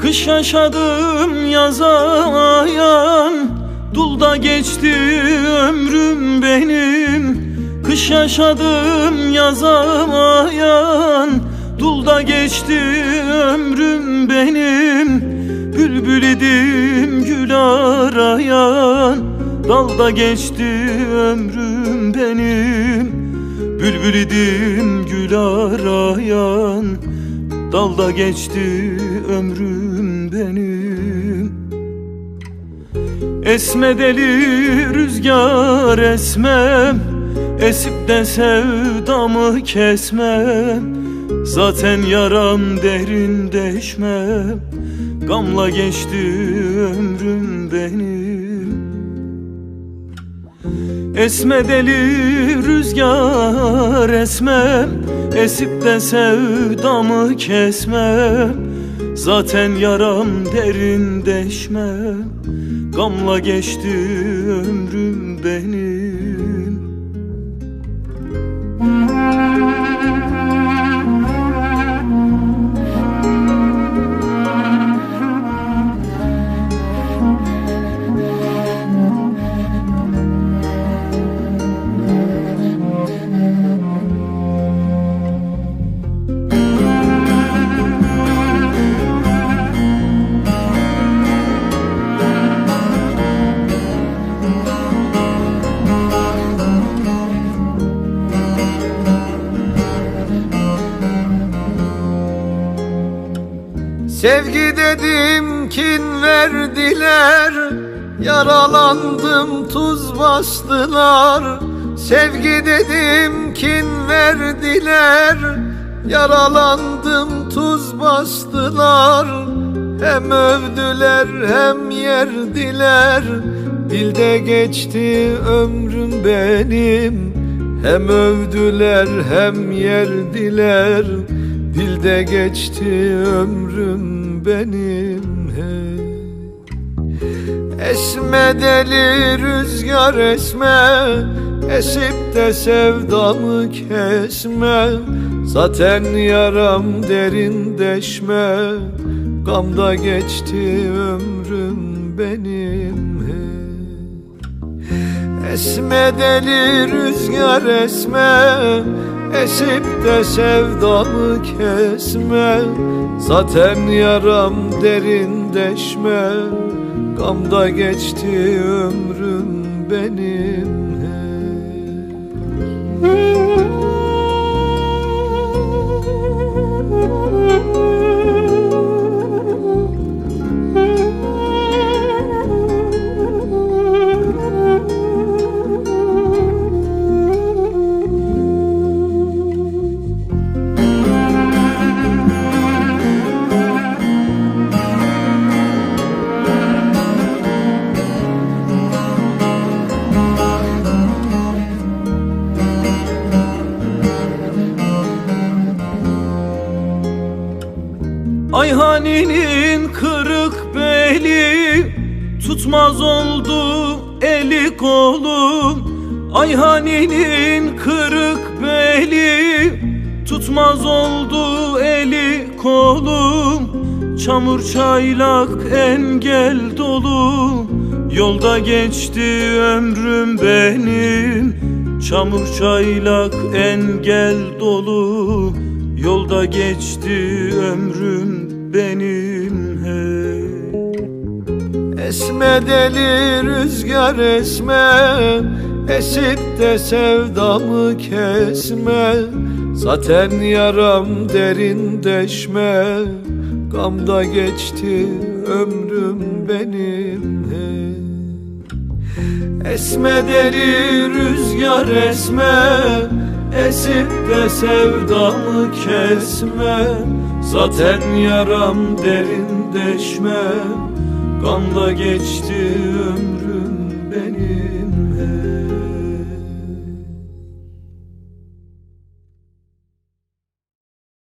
Kış yaşadım yazayan Dulda geçti ömrüm benim. Kış yaşadım yazamayan Dulda geçti ömrüm benim. Bülbül idim gül arayan Dalda geçti ömrüm benim. Bülbül idim gül arayan Dalda geçti ömrüm benim. Esme deli rüzgar esmem Esip de sevdamı kesmem. Zaten yaram derin deşmem Gamla geçti ömrüm benim. Esme deli rüzgar esmem Esip de sevdamı kesmem Zaten yaram derin deşmem. Gamla geçti ömrüm benim Sevgi dedim kin verdiler Yaralandım tuz bastılar. Sevgi dedim kin verdiler Yaralandım tuz bastılar. Hem övdüler hem yerdiler. Dilde geçti ömrüm benim. Hem övdüler hem yerdiler Dilde geçti ömrüm benim hey. Esme deli rüzgar esme Esip de sevdamı kesme Zaten yaram derin deşme Gamda geçti ömrüm benim hey. Esme deli rüzgar esme Esip de sevdamı kesme. Zaten yaram derin deşme. Gamda geçti ömrüm benim Ayhani'nin kırık beli Tutmaz oldu eli kolum Ayhani'nin kırık beli Tutmaz oldu eli kolum Çamur çaylak engel dolu Yolda geçti ömrüm benim. Çamur çaylak engel dolu Yolda geçti ömrüm benim hey Esme deli rüzgar esme Esip de sevdamı kesme. Zaten yaram derin deşme Gamda geçti ömrüm benim hey. Esme deli rüzgar esme Esip de sevdamı kesme Zaten yaram derin deşme Gamda geçti ömrüm benim